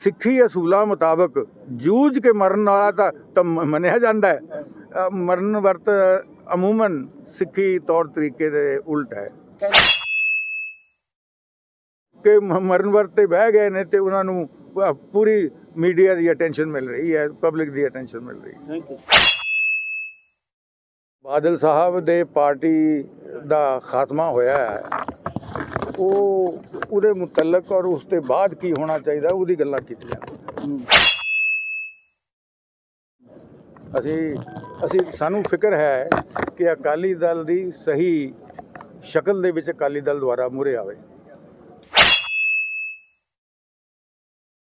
ਸਿੱਖੀ ਅਸੂਲਾਂ ਮੁਤਾਬਕ ਜੂਝ ਕੇ ਮਰਨ ਵਾਲਾ ਤਾਂ ਮੰਨਿਆ ਜਾਂਦਾ ਹੈ। ਮਰਨ ਵਰਤ ਅਮੂਮਨ ਸਿੱਖੀ ਤੌਰ ਤਰੀਕੇ ਦੇ ਉਲਟ ਹੈ। ਕਿ ਮਰਨ ਵਰਤ ਤੇ ਬਹਿ ਗਏ ਨੇ ਤੇ ਉਹਨਾਂ ਨੂੰ ਪੂਰੀ ਮੀਡੀਆ ਦੀ ਅਟੈਂਸ਼ਨ ਮਿਲ ਰਹੀ ਹੈ ਪਬਲਿਕ ਦੀ ਅਟੈਂਸ਼ਨ ਮਿਲ ਰਹੀ ਹੈ। ਥੈਂਕ ਯੂ ਬਾਦਲ ਸਾਹਿਬ ਦੇ ਪਾਰਟੀ ਦਾ ਖਾਤਮਾ ਹੋਇਆ ਹੈ। ਉਹ ਉਹਦੇ ਮੁਤਲਕ ਔਰ ਉਸ ਤੋਂ ਬਾਅਦ ਕੀ ਹੋਣਾ ਚਾਹੀਦਾ, ਉਹਦੀ ਗੱਲਾਂ ਕੀਤੀਆਂ। ਅਸੀਂ ਅਸੀਂ, ਸਾਨੂੰ ਫਿਕਰ ਹੈ ਕਿ ਅਕਾਲੀ ਦਲ ਦੀ ਸਹੀ ਸ਼ਕਲ ਦੇ ਵਿੱਚ ਅਕਾਲੀ ਦਲ ਦੁਆਰਾ ਮੂਹਰੇ ਆਵੇ।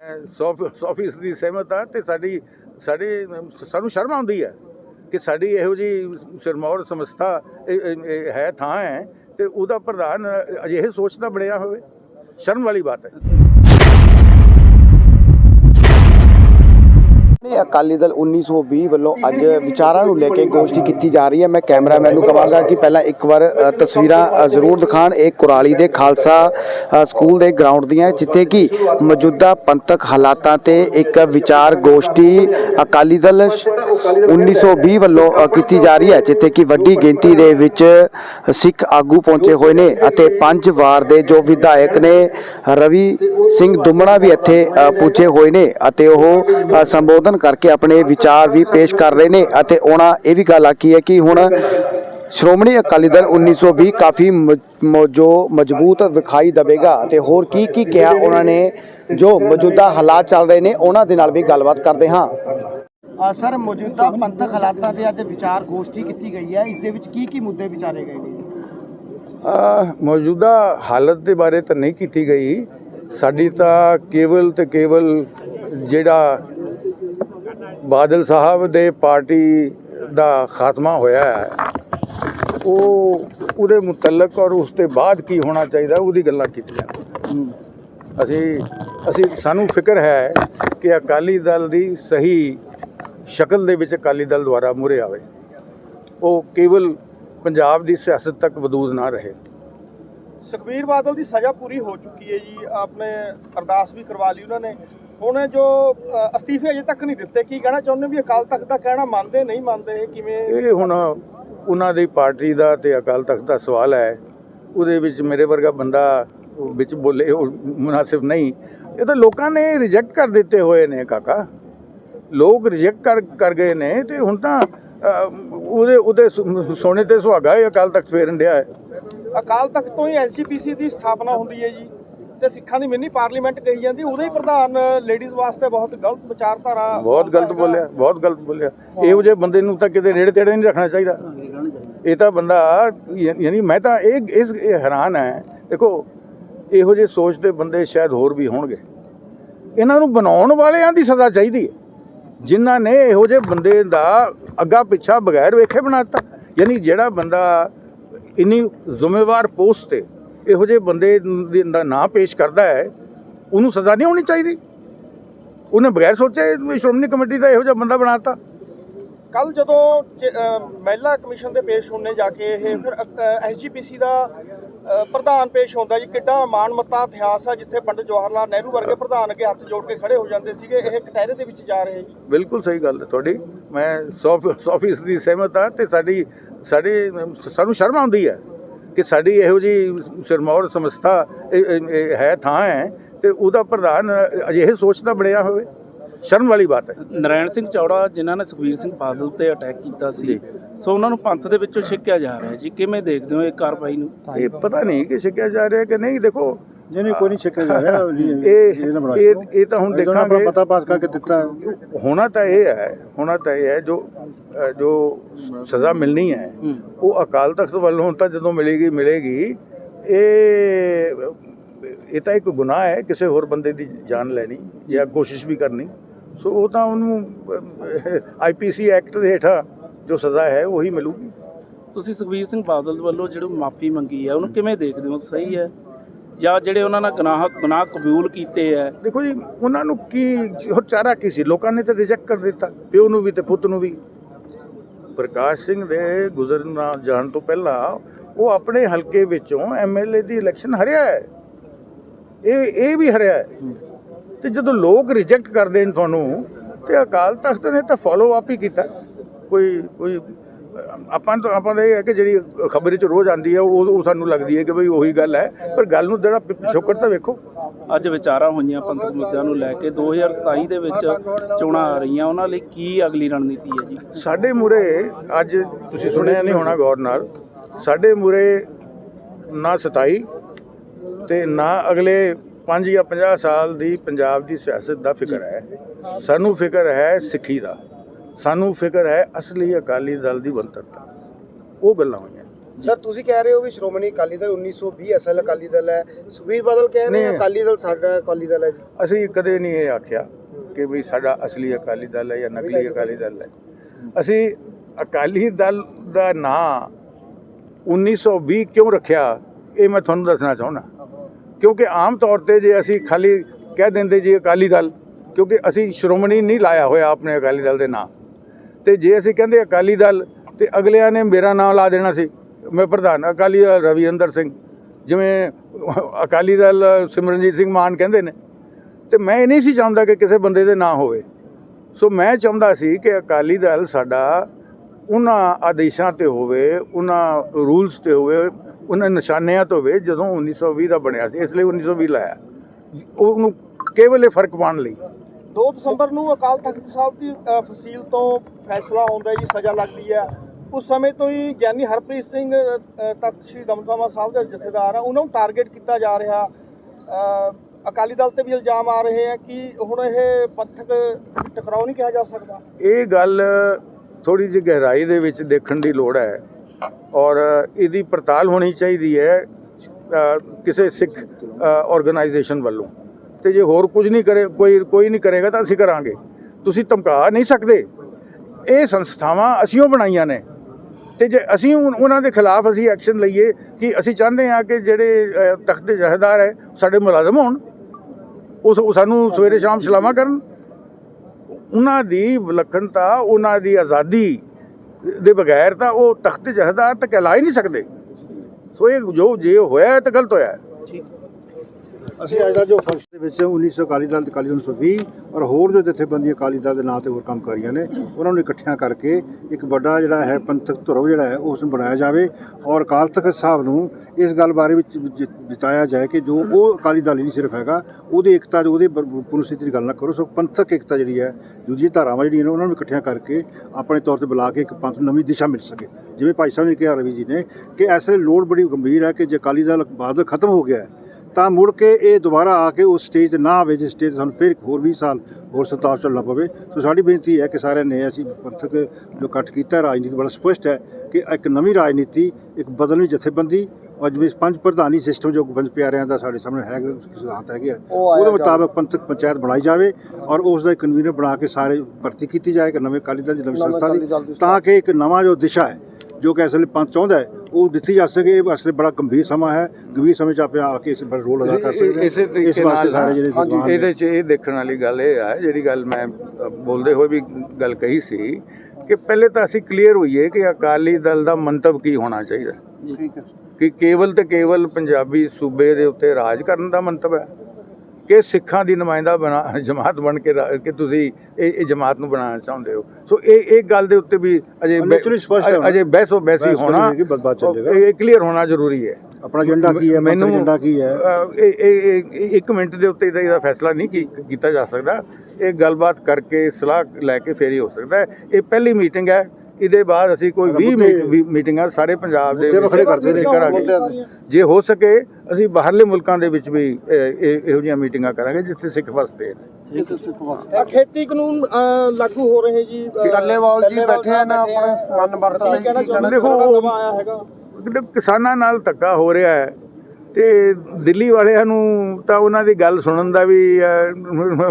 100 100 ਸਹਿਮਤ ਆ ਤੇ ਸਾਡੀ ਸਾਡੀ, ਸਾਨੂੰ ਸ਼ਰਮ ਆਉਂਦੀ ਹੈ ਕਿ ਸਾਡੀ ਇਹੋ ਜੀ ਸਿਰਮੌਰ ਸੰਸਥਾ ਹੈ, ਥਾਂ ਹੈ ਤੇ ਉਹਦਾ ਪ੍ਰਧਾਨ ਅਜਿਹੇ ਸੋਚ ਸੋਚਦਾ ਬਣਿਆ ਹੋਵੇ ਸ਼ਰਮ ਵਾਲੀ ਬਾਤ ਹੈ। ਅਕਾਲੀ ਦਲ 1920 ਵੱਲੋਂ ਅੱਜ ਵਿਚਾਰਾਂ ਨੂੰ ਲੈ ਕੇ ਗੋਸ਼ਟੀ ਕੀਤੀ ਜਾ ਰਹੀ ਹੈ। ਮੈਂ ਕੈਮਰਾਮੈਨ ਨੂੰ ਕਹਾਂਗਾ ਕਿ ਪਹਿਲਾਂ ਇੱਕ ਵਾਰ ਤਸਵੀਰਾਂ ਜ਼ਰੂਰ ਦਿਖਾਣ। ਇਹ ਕੁਰਾਲੀ ਦੇ ਖਾਲਸਾ ਸਕੂਲ ਦੇ ਗਰਾਊਂਡ ਦੀਆਂ ਜਿੱਥੇ ਕਿ ਮੌਜੂਦਾ ਪੰਥਕ ਹਾਲਾਤਾਂ ਤੇ ਇੱਕ ਵਿਚਾਰ ਗੋਸ਼ਟੀ ਅਕਾਲੀ ਦਲ ਸ਼- 1920 ਵੱਲੋਂ ਕੀਤੀ ਜਾ ਰਹੀ ਹੈ ਜਿੱਥੇ ਕਿ ਵੱਡੀ ਗਿਣਤੀ ਦੇ ਵਿੱਚ ਸਿੱਖ ਆਗੂ ਪਹੁੰਚੇ ਹੋਏ ਨੇ ਅਤੇ ਪੰਜ ਵਾਰ ਦੇ ਜੋ ਵਿਧਾਇਕ ਨੇ ਰਵੀ ਸਿੰਘ ਦੁਮਣਾ ਵੀ ਇੱਥੇ ਅ, ਪੁੱਜੇ ਹੋਏ ਨੇ ਅਤੇ ਉਹ ਸੰਬੋਧਨ ਕਰਕੇ ਆਪਣੇ ਵਿਚਾਰ ਵੀ ਪੇਸ਼ ਕਰ ਰਹੇ ਨੇ ਅਤੇ ਉਹਨਾਂ ਇਹ ਵੀ ਗੱਲ ਆਖੀ ਹੈ ਕਿ ਹੁਣ ਸ਼੍ਰੋਮਣੀ ਅਕਾਲੀ ਦਲ 1920 ਕਾਫੀ ਜੋ ਮਜ਼ਬੂਤ ਵਿਖਾਈ ਦੇਵੇਗਾ ਤੇ ਹੋਰ ਕੀ ਕੀ ਕਿਹਾ ਉਹਨਾਂ ਨੇ ਜੋ ਮੌਜੂਦਾ ਹਾਲਾਤ ਚੱਲ ਰਹੇ ਨੇ ਉਹਨਾਂ ਦੇ ਨਾਲ ਵੀ ਗੱਲਬਾਤ ਕਰਦੇ ਹਾਂ। ਸਰ ਮੌਜੂਦਾ ਪੰਥਕ ਹਾਲਾਤਾਂ ਤੇ ਅੱਜ ਵਿਚਾਰ ਗੋਸ਼ਟੀ ਕੀਤੀ ਗਈ ਹੈ। ਇਸ ਦੇ ਵਿੱਚ ਕੀ ਕੀ ਮੁੱਦੇ ਵਿਚਾਰੇ ਗਏ ਨੇ? ਮੌਜੂਦਾ ਹਾਲਤ ਦੇ ਬਾਰੇ ਤਾਂ ਨਹੀਂ ਕੀਤੀ ਗਈ। ਸਾਡੀ ਤਾਂ ਕੇਵਲ ਤੇ ਕੇਵਲ ਜਿਹੜਾ ਬਾਦਲ ਸਾਹਿਬ ਦੇ ਪਾਰਟੀ ਦਾ ਖਾਤਮਾ ਹੋਇਆ ਹੈ ਉਹ ਉਹਦੇ ਮੁਤਲਕ ਔਰ ਉਸ ਤੋਂ ਬਾਅਦ ਕੀ ਹੋਣਾ ਚਾਹੀਦਾ ਉਹਦੀ ਗੱਲਾਂ ਕੀਤੀਆਂ। ਅਸੀਂ ਅਸੀਂ ਸਾਨੂੰ ਫਿਕਰ ਹੈ ਕਿ ਅਕਾਲੀ ਦਲ ਦੀ ਸਹੀ ਸ਼ਕਲ ਦੇ ਵਿੱਚ ਅਕਾਲੀ ਦਲ ਦੁਆਰਾ ਮੂਹਰੇ ਆਵੇ। ਉਹ ਕੇਵਲ ਪੰਜਾਬ ਦੀ ਸਿਆਸਤ ਤੱਕ ਵਦੂਦ ਨਾ ਰਹੇ। ਸੁਖਬੀਰ ਬਾਦਲ ਦੀ ਸਜ਼ਾ ਪੂਰੀ ਹੋ ਚੁੱਕੀ ਹੈ ਜੀ, ਆਪਣੇ ਅਰਦਾਸ ਵੀ ਕਰਵਾ ਲਈ ਉਹਨਾਂ ਨੇ। ਹੁਣ ਜੋ ਅਸਤੀਫੇ ਅਜੇ ਤੱਕ ਨਹੀਂ ਦਿੱਤੇ, ਕੀ ਕਹਿਣਾ ਚਾਹੁੰਦੇ ਵੀ ਅਕਾਲ ਤਖਤ ਦਾ ਕਹਿਣਾ ਮੰਨਦੇ, ਨਹੀਂ ਮੰਨਦੇ ਕਿਵੇਂ? ਇਹ ਹੁਣ ਉਹਨਾਂ ਦੀ ਪਾਰਟੀ ਦਾ ਤੇ ਅਕਾਲ ਤਖਤ ਦਾ ਸਵਾਲ ਹੈ। ਉਹਦੇ ਵਿੱਚ ਮੇਰੇ ਵਰਗਾ ਬੰਦਾ ਵਿੱਚ ਬੋਲੇ ਮੁਨਾਸਿਬ ਨਹੀਂ। ਇਹ ਤਾਂ ਲੋਕਾਂ ਨੇ ਰਿਜੈਕਟ ਕਰ ਦਿੱਤੇ ਹੋਏ ਨੇ ਕਾਕਾ। ਲੋਕ ਰਿਜੈਕਟ ਕਰ ਕਰ ਗਏ ਨੇ ਤੇ ਹੁਣ ਤਾਂ ਉਹਦੇ ਉਹਦੇ ਸੋਨੇ ਤੇ ਸੁਹਾਗਾ ਇਹ ਅਕਾਲ ਤਖਤ ਫੇਰਨ ਡਿਆ ਹੈ। ਅਕਾਲ ਤਖਤ ਤੋਂ ਹੀ ਐਸਜੀਪੀਸੀ ਦੀ ਸਥਾਪਨਾ ਹੁੰਦੀ ਹੈ ਜੀ। ਤੇ ਸਿੱਖਾਂ ਦੀ ਮਿੰਨੀ ਪਾਰਲੀਮੈਂਟ ਕਹੀ ਜਾਂਦੀ ਉਹਦੇ ਹੀ ਪ੍ਰਧਾਨ ਲੇਡੀਜ਼ ਵਾਸਤੇ ਬਹੁਤ ਗਲਤ ਵਿਚਾਰਧਾਰਾ ਬਹੁਤ ਗਲਤ ਬੋਲਿਆ ਬਹੁਤ ਗਲਤ ਬੋਲਿਆ। ਇਹੋ ਜਿਹੇ ਬੰਦੇ ਨੂੰ ਤਾਂ ਕਿਤੇ ਨੇੜੇ ਤੇੜੇ ਨਹੀਂ ਰੱਖਣਾ ਚਾਹੀਦਾ। ਇਹ ਤਾਂ ਬੰਦਾ ਯਾਨੀ ਮੈਂ ਤਾਂ ਇਹ ਇਸ ਹੈਰਾਨ ਹੈ। ਦੇਖੋ ਇਹੋ ਜਿਹੇ ਸੋਚਦੇ ਬੰਦੇ ਸ਼ਾਇਦ ਹੋਰ ਵੀ ਹੋਣਗੇ। ਇਹਨਾਂ ਨੂੰ ਬਣਾਉਣ ਵਾਲਿਆਂ ਦੀ ਸਜ਼ਾ ਚਾਹੀਦੀ ਹੈ। ਜਿਨ੍ਹਾਂ ਨੇ ਇਹੋ ਜਿਹੇ ਬੰਦੇ ਦਾ ਅੱਗਾ ਪਿੱਛਾ ਬਗੈਰ ਵੇਖੇ ਬਣਾਤਾ ਯਾਨੀ ਜਿਹੜਾ ਬੰਦਾ ਇੰਨੀ ਜ਼ਿੰਮੇਵਾਰ ਪੋਸਟ ਤੇ ਇਹੋ ਜਿਹੇ ਬੰਦੇ ਦੀ- ਨਾਂ ਪੇਸ਼ ਕਰਦਾ ਹੈ ਉਹਨੂੰ ਸਜ਼ਾ ਨਹੀਂ ਹੋਣੀ ਚਾਹੀਦੀ। ਉਹਨੇ ਬਗੈਰ ਸੋਚੇ ਸ਼੍ਰੋਮਣੀ ਕਮੇਟੀ ਦਾ ਇਹੋ ਜਿਹਾ ਬੰਦਾ ਬਣਾਤਾ ਕੱਲ ਜਦੋਂ ਮਹਿਲਾ ਕਮਿਸ਼ਨ ਦੇ ਪੇਸ਼ ਹੋਣੇ ਜਾ ਕੇ ਇਹ ਫਿਰ ਐਸਜੀਪੀਸੀ ਦਾ ਪ੍ਰਧਾਨ ਪੇਸ਼ ਹੁੰਦਾ ਜੀ। ਕਿੱਡਾ ਮਾਣਮੱਤਾ ਇਤਿਹਾਸ ਆ ਜਿੱਥੇ ਪੰਡਿਤ ਜਵਾਹਰ ਲਾਲ ਨਹਿਰੂ ਵਰਗੇ ਪ੍ਰਧਾਨ ਅੱਗੇ ਹੱਥ ਜੋੜ ਕੇ ਖੜੇ ਹੋ ਜਾਂਦੇ ਸੀਗੇ। ਇਹ ਕਟਹਿਰੇ ਦੇ ਵਿੱਚ ਜਾ ਰਹੇ ਜੀ। ਬਿਲਕੁਲ ਸਹੀ ਗੱਲ ਹੈ ਤੁਹਾਡੀ। ਮੈਂ 100 100 ਫੀਸਦੀ ਸਹਿਮਤ ਹਾਂ ਤੇ ਸਾਡੀ ਸਾਡੀ ਸਾਨੂੰ ਸ਼ਰਮ ਆਉਂਦੀ ਹੈ ਕਿ ਸਾਡੀ ਇਹੋ ਜੀ ਸਿਰਮੌਰ ਸੰਸਥਾ ਹੈ ਥਾਂ ਹੈ ਤੇ ਉਹਦਾ ਪ੍ਰਧਾਨ ਅਜਿਹੇ ਸੋਚਦਾ ਬਣਿਆ ਹੋਵੇ। ਸ਼ਰਮ ਵਾਲੀ ਬਾਤ ਹੈ। ਨਰਾਇਣ ਸਿੰਘ ਚੌੜਾ ਜਿਨ੍ਹਾਂ ਨੇ ਸੁਖਬੀਰ ਸਿੰਘ ਬਾਦਲ ਤੇ ਅਟੈਕ ਕੀਤਾ ਸੀ। ਸੋ ਉਹਨਾਂ ਨੂੰ ਪੰਥ ਦੇ ਵਿੱਚੋਂ ਛਿੱਕਿਆ ਜਾ ਰਿਹਾ ਜੀ। ਕਿਵੇਂ ਦੇਖਦੇ ਹੋ ਇਹ ਕਾਰਵਾਈ ਨੂੰ? ਇਹ ਪਤਾ ਨਹੀਂ ਕਿ ਛਕਿਆ ਜਾ ਰਿਹਾ ਕਿ ਨਹੀਂ ਦੇਖੋ। ਨਹੀਂ ਕੋਈ ਨਹੀਂ ਛੱਕਿਆ ਜਾ ਰਿਹਾ। ਇਹ ਇਹ ਤਾਂ ਹੁਣ ਦੇਖਾਂਗੇ। ਪਤਾ ਪਾਸ ਕਰਕੇ ਦਿੱਤਾ। ਹੋਣਾ ਤਾਂ ਇਹ ਹੈ ਹੋਣਾ ਤਾਂ ਇਹ ਹੈ ਜੋ ਜੋ ਸਜ਼ਾ ਮਿਲਣੀ ਹੈ ਉਹ ਅਕਾਲ ਤਖਤ ਵੱਲੋਂ ਤਾਂ ਜਦੋਂ ਮਿਲੇਗੀ ਮਿਲੇਗੀ ਇਹ ਇਹ ਤਾਂ ਇੱਕ ਗੁਨਾਹ ਹੈ ਕਿਸੇ ਹੋਰ ਬੰਦੇ ਦੀ ਜਾਨ ਲੈਣੀ ਜਾਂ। ਕੋਸ਼ਿਸ਼ ਵੀ ਕਰਨੀ। ਸੋ ਉਹ ਤਾਂ ਉਹਨੂੰ ਆਈਪੀਸੀ ਐਕਟ ਦੇ ਹੇਠਾਂ ਜੋ ਸਜ਼ਾ ਹੈ ਉਹੀ ਮਿਲੂਗੀ। ਤੁਸੀਂ ਸੁਖਬੀਰ ਸਿੰਘ ਬਾਦਲ ਵੱਲੋਂ ਜਿਹੜੀ ਮਾਫੀ ਮੰਗੀ ਹੈ ਉਹਨੂੰ ਕਿਵੇਂ ਦੇਖਦੇ ਹੋ? ਸਹੀ ਹੈ? ਜਾਂ ਜਿਹੜੇ ਉਹਨਾਂ ਨਾਲ ਗੁਨਾਹ ਗੁਨਾਹ ਕਬੂਲ ਕੀਤੇ ਹੈ? ਦੇਖੋ ਜੀ ਉਹਨਾਂ ਨੂੰ ਕੀ ਹੋਰ ਚਾਰਾ ਕੀ ਸੀ? ਲੋਕਾਂ ਨੇ ਤਾਂ ਰਿਜੈਕਟ ਕਰ ਦਿੱਤਾ ਪਿਓ ਨੂੰ ਵੀ ਤੇ ਪੁੱਤ ਨੂੰ ਵੀ। ਪ੍ਰਕਾਸ਼ ਸਿੰਘ ਦੇ ਗੁਜ਼ਰਨਾ ਜਾਣ ਤੋਂ ਪਹਿਲਾਂ ਉਹ ਆਪਣੇ ਹਲਕੇ ਵਿੱਚੋਂ ਐਮਐਲਏ ਦੀ ਇਲੈਕਸ਼ਨ ਹਰਿਆ ਹੈ। ਇਹ ਇਹ ਵੀ ਹਰਿਆ ਹੈ। ਤੇ ਜਦੋਂ ਲੋਕ ਰਿਜੈਕਟ ਕਰਦੇ ਨੇ ਤੁਹਾਨੂੰ ਤੇ ਅਕਾਲ ਤਖਤ ਨੇ ਤਾਂ ਫੋਲੋ ਅਪ ਹੀ ਕੀਤਾ। ਕੋਈ ਕੋਈ ਆਪਾਂ ਤਾਂ ਆਪਾਂ ਦਾ ਇਹ ਹੈ ਕਿ ਜਿਹੜੀ ਖਬਰ ਚ ਰੋਜ਼ ਆਉਂਦੀ ਹੈ ਉਹ ਸਾਨੂੰ ਲੱਗਦੀ ਹੈ ਕਿ ਬਈ ਉਹੀ ਗੱਲ ਹੈ। ਪਰ ਗੱਲ ਨੂੰ ਜਿਹੜਾ ਪਿਛੋਕੜ ਤਾਂ ਵੇਖੋ। ਅੱਜ ਵਿਚਾਰਾਂ ਹੋਈਆਂ ਪੰਥਕ ਮੁੱਦਿਆਂ ਨੂੰ ਲੈ ਕੇ 2027 ਦੇ ਵਿੱਚ ਚੋਣਾਂ ਆ ਰਹੀਆਂ, ਉਹਨਾਂ ਲਈ ਕੀ ਅਗਲੀ ਰਣਨੀਤੀ ਹੈ ਜੀ? ਸਾਡੇ ਮੂਰੇ ਅੱਜ ਤੁਸੀਂ ਸੁਣਿਆ ਨਹੀਂ ਹੋਣਾ ਗੌਰ ਨਾਲ ਸਾਡੇ ਮੂਰੇ ਨਾ 27 ਤੇ ਨਾ ਅਗਲੇ 5 ਜਾਂ 50 ਸਾਲ ਦੀ ਪੰਜਾਬ ਦੀ ਸਿਆਸਤ ਦਾ ਫਿਕਰ ਹੈ। ਸਾਨੂੰ ਫਿਕਰ ਹੈ ਸਿੱਖੀ ਦਾ, ਸਾਨੂੰ ਫਿਕਰ ਹੈ ਅਸਲੀ ਅਕਾਲੀ ਦਲ ਦੀ ਬਣਤਰਤਾ ਉਹ ਗੱਲਾਂ ਹੋਈਆਂ। ਸਰ ਤੁਸੀਂ ਕਹਿ ਰਹੇ ਹੋ ਵੀ ਸ਼੍ਰੋਮਣੀ ਅਕਾਲੀ ਦਲ 1920 ਅਸਲ ਅਕਾਲੀ ਦਲ ਹੈ। ਸੁਖਬੀਰ ਬਾਦਲ ਕਹਿ ਰਹੇ। ਆ ਅਕਾਲੀ ਦਲ ਸਾਡਾ ਅਕਾਲੀ ਦਲ ਹੈ ਜੀ। ਅਸੀਂ ਕਦੇ ਨਹੀਂ ਇਹ ਆਖਿਆ ਕਿ ਵੀ ਸਾਡਾ ਅਸਲੀ ਅਕਾਲੀ ਦਲ ਹੈ ਜਾਂ ਨਕਲੀ ਅਕਾਲੀ ਦਲ ਹੈ। ਅਸੀਂ ਅਕਾਲੀ ਦਲ ਦਾ ਨਾਂ 1920 ਕਿਉਂ ਰੱਖਿਆ ਇਹ ਮੈਂ ਤੁਹਾਨੂੰ ਦੱਸਣਾ ਚਾਹੁੰਦਾ। ਕਿਉਂਕਿ ਆਮ ਤੌਰ ਤੇ ਜੇ ਅਸੀਂ ਖਾਲੀ ਕਹਿ ਦਿੰਦੇ ਜੀ ਅਕਾਲੀ ਦਲ ਕਿਉਂਕਿ ਅਸੀਂ ਸ਼੍ਰੋਮਣੀ ਨਹੀਂ ਲਾਇਆ ਹੋਇਆ ਆਪਣੇ ਅਕਾਲੀ ਦਲ ਦੇ ਨਾਂ। ਤੇ ਜੇ ਅਸੀਂ ਕਹਿੰਦੇ ਅਕਾਲੀ ਦਲ ਤੇ ਅਗਲਿਆਂ ਨੇ ਮੇਰਾ ਨਾਮ ਲਾ ਦੇਣਾ ਸੀ। ਮੈਂ ਪ੍ਰਧਾਨ ਅਕਾਲੀ ਦਲ ਰਵਿੰਦਰ ਸਿੰਘ, ਜਿਵੇਂ ਅਕਾਲੀ ਦਲ ਸਿਮਰਨਜੀਤ ਸਿੰਘ ਮਾਨ ਕਹਿੰਦੇ ਨੇ, ਤੇ ਮੈਂ ਇਹ ਨਹੀਂ ਸੀ ਚਾਹੁੰਦਾ ਕਿ ਕਿਸੇ ਬੰਦੇ ਦੇ ਨਾਂ ਹੋਵੇ। ਸੋ ਮੈਂ ਚਾਹੁੰਦਾ ਸੀ ਕਿ ਅਕਾਲੀ ਦਲ ਸਾਡਾ ਉਹਨਾਂ ਆਦੇਸ਼ਾਂ ਤੇ ਹੋਵੇ, ਉਹਨਾਂ ਰੂਲਸ ਤੇ ਹੋਵੇ, ਉਹਨਾਂ ਨਿਸ਼ਾਨਿਆਂ ਤੋਂ ਹੋਵੇ, ਜਦੋਂ 1920 ਦਾ ਬਣਿਆ ਸੀ, ਇਸ ਲਈ 1920 ਲਾਇਆ। ਉਹਨੂੰ ਕੇਵਲ ਇਹ ਫ਼ਰਕ ਪਾਉਣ ਲਈ। 2 ਦਸੰਬਰ ਨੂੰ ਅਕਾਲ ਤਖਤ ਸਾਹਿਬ ਦੀ ਫਸੀਲ ਤੋਂ ਫੈਸਲਾ ਹੁੰਦਾ ਜੀ, ਸਜ਼ਾ ਲੱਗਦੀ ਹੈ। ਉਸ ਸਮੇਂ ਤੋਂ ਹੀ ਗਿਆਨੀ ਹਰਪ੍ਰੀਤ ਸਿੰਘ ਤਖਤ ਸ੍ਰੀ ਦਮਦਮਾ ਸਾਹਿਬ ਦਾ ਜਥੇਦਾਰ ਆ, ਉਹਨਾਂ ਨੂੰ ਟਾਰਗੇਟ ਕੀਤਾ ਜਾ ਰਿਹਾ। ਅਕਾਲੀ ਦਲ ਤੇ ਵੀ ਇਲਜ਼ਾਮ ਆ ਰਹੇ ਆ ਕਿ ਹੁਣ ਇਹ ਪੰਥਕ ਟਕਰਾਓ ਨਹੀਂ ਕਿਹਾ ਜਾ ਸਕਦਾ। ਇਹ ਗੱਲ ਥੋੜੀ ਜਿਹੀ ਗਹਿਰਾਈ ਦੇ ਵਿੱਚ ਦੇਖਣ ਦੀ ਲੋੜ ਹੈ ਔਰ ਇਹਦੀ ਪੜਤਾਲ ਹੋਣੀ ਚਾਹੀਦੀ ਹੈ ਕਿਸੇ ਸਿੱਖ ਆਰਗੇਨਾਈਜੇਸ਼ਨ ਵੱਲੋਂ। ਤੇ ਜੇ ਹੋਰ ਕੁਝ ਨਹੀਂ ਕਰੇ, ਕੋਈ ਕੋਈ ਨਹੀਂ ਕਰੇਗਾ ਤਾਂ ਅਸੀਂ ਕਰਾਂਗੇ। ਤੁਸੀਂ ਧਮਕਾ ਨਹੀਂ ਸਕਦੇ। ਇਹ ਸੰਸਥਾਵਾਂ ਅਸੀਂ ਉਹ ਬਣਾਈਆਂ ਨੇ। ਤੇ ਜੇ ਅਸੀਂ ਉਨ- ਉਹਨਾਂ ਦੇ ਖਿਲਾਫ ਅਸੀਂ ਐਕਸ਼ਨ ਲਈਏ ਕਿ ਅਸੀਂ ਚਾਹੁੰਦੇ ਹਾਂ ਕਿ ਜਿਹੜੇ ਤਖਤ ਦੇ ਜਹੇਦਾਰ ਹੈ, ਸਾਡੇ ਮੁਲਾਜ਼ਮ ਹੋਣ ਉਹ ਸਾਨੂੰ ਸਵੇਰੇ ਸ਼ਾਮ ਸਲਾਮਾ ਕਰਨ। ਉਹਨਾਂ ਦੀ ਵਿਲੱਖਣਤਾ, ਉਹਨਾਂ ਦੀ ਆਜ਼ਾਦੀ ਦੇ ਬਗੈਰ ਤਾਂ ਉਹ ਤਖਤ ਜਹਦਾਰ ਤਾਂ ਕਹਿਲਾ ਹੀ ਨਹੀਂ ਸਕਦੇ। ਸੋ ਇਹ ਜੋ ਜੇ ਹੋਇਆ ਤਾਂ ਗਲਤ ਹੋਇਆ ਹੈ। ਅਸੀਂ ਅੱਜ ਦਾ ਜੋ ਫੰਕਸ਼ਨ ਦੇ ਵਿੱਚ 1900 ਅਕਾਲੀ ਦਲ ਤੇ ਅਕਾਲੀ ਦਲ 1920 ਔਰ ਹੋਰ ਜੋ ਜਥੇਬੰਦੀਆਂ ਅਕਾਲੀ ਦਲ ਦੇ ਨਾਂ ਤੇ ਹੋਰ ਕੰਮ ਕਰ ਰਹੀਆਂ ਨੇ, ਉਹਨਾਂ ਨੂੰ ਇਕੱਠਿਆਂ ਕਰਕੇ ਇੱਕ ਵੱਡਾ ਜਿਹੜਾ ਹੈ ਪੰਥਕ ਧਰੋ ਜਿਹੜਾ ਹੈ, ਉਸ ਨੂੰ ਬਣਾਇਆ ਜਾਵੇ ਔਰ ਅਕਾਲ ਤਖਤ ਸਾਹਿਬ ਨੂੰ ਇਸ ਗੱਲ ਬਾਰੇ ਵਿੱਚ ਜਿਤਾਇਆ ਜਾਏ ਕਿ ਜੋ ਉਹ ਅਕਾਲੀ ਦਲ ਹੀ ਨਹੀਂ ਸਿਰਫ ਹੈਗਾ, ਉਹਦੀ ਏਕਤਾ ਉਹਦੇ ਪੁਲਿਸ ਦੀ ਗੱਲ ਨਾ ਕਰੋ, ਸੋ ਪੰਥਕ ਏਕਤਾ ਜਿਹੜੀ ਹੈ ਦੂਜੀ ਧਾਰਾਵਾਂ ਜਿਹੜੀਆਂ ਨੇ, ਉਹਨਾਂ ਨੂੰ ਇਕੱਠਿਆਂ ਕਰਕੇ ਆਪਣੇ ਤੌਰ ਤੇ ਬੁਲਾ ਕੇ ਇੱਕ ਪੰਥ ਨੂੰ ਨਵੀਂ ਦਿਸ਼ਾ ਮਿਲ ਸਕੇ। ਜਿਵੇਂ ਭਾਈ ਸਾਹਿਬ ਨੇ ਕਿਹਾ, ਰਵੀ ਜੀ ਨੇ ਕਿ ਇਸ ਵੇਲੇ ਲੋੜ ਬੜੀ ਗੰਭੀਰ ਹੈ ਕਿ ਜੇ ਅਕਾਲੀ ਦਲ ਬਾਦਲ ਖਤਮ ਹੋ ਗਿਆ ਹੈ ਤਾਂ ਮੁੜ ਕੇ ਇਹ ਦੁਬਾਰਾ ਆ ਕੇ ਉਸ ਸਟੇਜ ਤੇ ਨਾ ਆਵੇ ਜਿਸ ਸਟੇਜ ਸਾਨੂੰ ਫਿਰ ਹੋਰ 20 ਸਾਲ ਹੋਰ ਸੰਤਾਪ ਚੱਲਣਾ ਪਵੇ। ਸੋ ਸਾਡੀ ਬੇਨਤੀ ਹੈ ਕਿ ਸਾਰਿਆਂ ਨੇ ਅਸੀਂ ਪੰਥਕ ਜੋ ਇਕੱਠ ਕੀਤਾ ਹੈ, ਰਾਜਨੀਤੀ ਬੜਾ ਸਪਸ਼ਟ ਹੈ ਕਿ ਇੱਕ ਨਵੀਂ ਰਾਜਨੀਤੀ ਇੱਕ ਬਦਲਵੀਂ ਜਥੇਬੰਦੀ ਔਰ ਜਿਵੇਂ ਪੰਜ ਪ੍ਰਧਾਨੀ ਸਿਸਟਮ ਜੋ ਪੰਜ ਪਿਆਰਿਆਂ ਦਾ ਸਾਡੇ ਸਾਹਮਣੇ ਹੈਗਾ ਸਿਧਾਂਤ ਹੈਗੇ ਉਹਦੇ ਮੁਤਾਬਕ ਪੰਥਕ ਪੰਚਾਇਤ ਬਣਾਈ ਜਾਵੇ ਔਰ ਉਸ ਦਾ ਇੱਕ ਕਨਵੀਨਰ ਬਣਾ ਕੇ ਸਾਰੇ ਭਰਤੀ ਕੀਤੀ ਜਾਏ ਕਿ ਨਵੇਂ ਅਕਾਲੀ ਦਲ ਦੀ ਨਵੀਂ ਸੰਸਥਾ ਦੀ ਤਾਂ ਕਿ ਇੱਕ ਨਵਾਂ ਜੋ ਦਿਸ਼ਾ ਹੈ ਜੋ ਕਿ ਅਸਲ ਪੰਥ ਚਾਹੁੰਦਾ ਹੈ ਉਹ ਦਿੱਤੀ ਜਾ ਸਕੇ। ਇਹ ਅਸਲ ਬੜਾ ਗੰਭੀਰ ਸਮਾਂ ਹੈ। ਗੰਭੀਰ ਸਮੇਂ 'ਚ ਆਪੇ ਆ ਕੇ ਇਸ ਪਰ ਰੋਲ ਅਦਾ ਕਰ ਸਕਦੇ ਹਾਂ। ਇਸੇ ਤਰੀਕੇ ਵਾਸਤੇ ਨਾਲ ਸਾਰੇ ਜਿਹੜੇ ਨੇ- ਇਹਦੇ 'ਚ ਇਹ ਦੇਖਣ ਵਾਲੀ ਗੱਲ ਇਹ ਹੈ ਜਿਹੜੀ ਗੱਲ ਮੈਂ ਬੋਲਦੇ ਹੋਏ ਵੀ ਗੱਲ ਕਹੀ ਸੀ ਕਿ ਪਹਿਲੇ ਤਾਂ ਅਸੀਂ ਕਲੀਅਰ ਹੋਈਏ ਕਿ ਅਕਾਲੀ ਦਲ ਦਾ ਮੰਤਵ ਕੀ ਹੋਣਾ ਚਾਹੀਦਾ। ਕਿ ਕੇਵਲ ਤੇ ਕੇਵਲ ਪੰਜਾਬੀ ਸੂਬੇ ਦੇ ਉੱਤੇ ਰਾਜ ਕਰਨ ਦਾ ਮੰਤਵ ਹੈ। ਕਿ ਸਿੱਖਾਂ ਦੀ ਨੁਮਾਇੰਦਾ ਬਣਾ ਜਮਾਤ ਬਣ ਕੇ ਰਾ- ਕਿ ਤੁਸੀਂ ਇਹ ਇਹ ਜਮਾਤ ਨੂੰ ਬਣਾਉਣਾ ਚਾਹੁੰਦੇ ਹੋ? ਸੋ ਇਹ ਇਹ ਗੱਲ ਦੇ ਉੱਤੇ ਵੀ ਅਜੇ ਬਹਿ- Naturally ਸਪਸ਼ਟ ਹੈ। ਅਜੇ ਬਹਿਸੋ ਬਹਿਸੀ ਬਹਿਸ ਹੋਣਾ ਚੱਲੇਗਾ। ਇਹ ਕਲੀਅਰ ਹੋਣਾ ਜ਼ਰੂਰੀ ਹੈ। ਆਪਣਾ ਏਜੰਡਾ ਕੀ ਹੈ? ਮੈਨੂੰ ਏਜੰਡਾ ਕੀ ਹੈ? ਇਹ ਇਹ- ਇਹ- ਇਹ ਇੱਕ ਮਿੰਟ ਦੇ ਉੱਤੇ ਇਹਦਾ ਇਹਦਾ ਫੈਸਲਾ ਨਹੀਂ ਕੀ- ਕੀਤਾ ਜਾ ਸਕਦਾ। ਇਹ ਗੱਲਬਾਤ ਕਰਕੇ ਸਲਾਹ ਲੈ ਕੇ ਫੇਰ ਹੀ ਹੋ ਸਕਦਾ ਹੈ। ਇਹ ਪਹਿਲੀ ਮੀਟਿੰਗ ਹੈ। ਇਹਦੇ ਬਾਅਦ ਅਸੀਂ ਕੋਈ 20 ਮੁੱਦੇ- ਮੀਟਿੰਗਾਂ ਸਾਰੇ ਪੰਜਾਬ ਦੇ ਮੁੱਦੇ ਵਿੱਚ ਵੱਖਰੇ ਕਰਦੇ ਨੇ। ਕਰਾਂਗੇ ਜੇ ਹੋ ਸਕੇ ਅਸੀਂ ਬਾਹਰਲੇ ਮੁਲਕਾਂ ਦੇ ਵਿੱਚ ਵੀ ਅ, ਇਹ- ਇਹੋ ਜਿਹੀਆਂ ਮੀਟਿੰਗਾਂ ਕਰਾਂਗੇ ਜਿੱਥੇ ਸਿੱਖ ਵਸਦੇ ਨੇ। ਖੇਤੀ ਕਾਨੂੰਨ ਅ, ਲਾਗੂ ਹੋ ਰਹੇ ਜੀ ਅ, ਟੱਲੇਵਾਲ ਜੀ ਟੱਲੇਵਾਲ ਬੈਠੇ ਆ ਨਾ ਸਾਹਿਬ ਆਪਣੇ ਮਨ ਵਰਤਨ ਕੀ ਕਹਿਣਾ ਚਾਹੁੰਦੇ ਦੇਖੋ, ਦੇਖੋ ਨਵਾਂ ਆਇਆ ਹੈਗਾ? ਦੇਖੋ, ਕਿਸਾਨਾਂ ਨਾਲ ਧੱਕਾ ਹੋ ਰਿਹਾ ਹੈ ਤੇ ਦਿੱਲੀ ਵਾਲਿਆਂ ਨੂੰ ਤਾਂ ਉਹਨਾਂ ਦੀ ਗੱਲ ਸੁਣਨ ਦਾ ਵੀ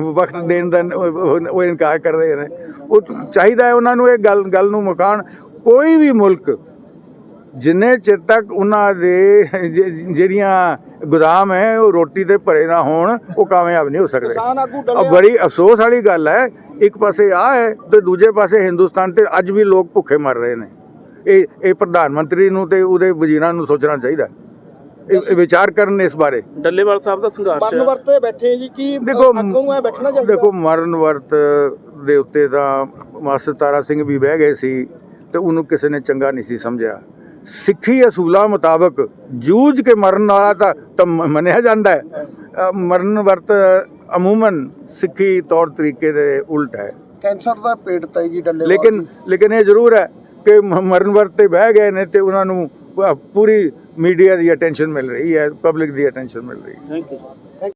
ਵਕਤ ਦੇਣ ਦਾ ਉਹ- ਇਨਕਾਰ ਕਰਦੇ ਨੇ। ਉਹ ਚਾਹੀਦਾ ਹੈ ਉਹਨਾਂ ਨੂੰ ਇਹ ਗੱਲ ਗੱਲ ਨੂੰ ਮੁਕਾਣ। ਕੋਈ ਵੀ ਮੁਲਕ ਜਿੰਨੇ ਚਿਰ ਤੱਕ ਉਹਨਾਂ ਦੇ ਜਿਹੜੀਆਂ ਗੋਦਾਮ ਹੈ ਉਹ ਰੋਟੀ ਤੇ ਭਰੇ ਨਾ ਹੋਣ ਉਹ ਕਾਮਯਾਬ ਨਹੀਂ ਹੋ ਸਕਦੇ। ਆ ਬੜੀ ਅਫਸੋਸ ਵਾਲੀ ਗੱਲ ਹੈ। ਇੱਕ ਪਾਸੇ ਆ ਹੈ ਤੇ ਦੂਜੇ ਪਾਸੇ ਹਿੰਦੁਸਤਾਨ ਤੇ ਅੱਜ ਵੀ ਲੋਕ ਭੁੱਖੇ ਮਰ ਰਹੇ ਨੇ। ਇਹ ਇਹ ਪ੍ਰਧਾਨ ਮੰਤਰੀ ਨੂੰ ਤੇ ਉਹਦੇ ਵਜ਼ੀਰਾਂ ਨੂੰ ਸੋਚਣਾ ਚਾਹੀਦਾ। ਇਹ- ਇਹ ਵਿਚਾਰ ਕਰਨ ਇਸ ਬਾਰੇ। ਡੱਲੇਵਾਲ ਸਾਹਿਬ ਦਾ ਸੰਘਰਸ਼ ਮਰਨ ਹੈ ਵਰਤੇ ਬੈਠੇ ਜੀ ਕੀ ਦੇਖੋ ਅੱਗੋਂ ਐ ਬੈਠਣਾ ਚਾਹੀਦਾ? ਦੇਖੋ ਮਰਨ ਵਰਤ ਦੇ ਉੱਤੇ ਤਾਂ ਮਾਸਟਰ ਤਾਰਾ ਸਿੰਘ ਵੀ ਬਹਿ ਗਏ ਸੀ ਤੇ ਉਹਨੂੰ ਕਿਸੇ ਨੇ ਚੰਗਾ ਨਹੀਂ ਸੀ ਸਮਝਿਆ। ਸਿੱਖੀ ਅਸੂਲਾਂ ਮੁਤਾਬਕ ਜੂਝ ਕੇ ਮਰਨ ਵਾਲਾ ਤਾਂ ਤਾਂ ਮ- ਮੰਨਿਆ ਜਾਂਦਾ ਹੈ। ਅ, ਮਰਨ ਵਰਤ ਅਮੂਮਨ ਸਿੱਖੀ ਤੌਰ ਤਰੀਕੇ ਦੇ ਉਲਟ ਹੈ। ਕੈਂਸਰ ਦਾ ਪੀੜਤ ਹੈ ਜੀ ਡੱਲੇ ਲੇਕਿਨ ਲੇਕਿਨ ਇਹ ਜ਼ਰੂਰ ਹੈ ਕਿ ਮ- ਮਰਨ ਵਰਤ ਤੇ ਬਹਿ ਗਏ ਨੇ ਤੇ ਉਹਨਾਂ ਨੂੰ ਪ- ਪੂਰੀ ਮੀਡੀਆ ਦੀ ਅਟੈਂਸ਼ਨ ਮਿਲ ਰਹੀ ਹੈ ਪਬਲਿਕ ਦੀ ਅਟੈਂਸ਼ਨ ਮਿਲ ਰਹੀ ਹੈ। Thank you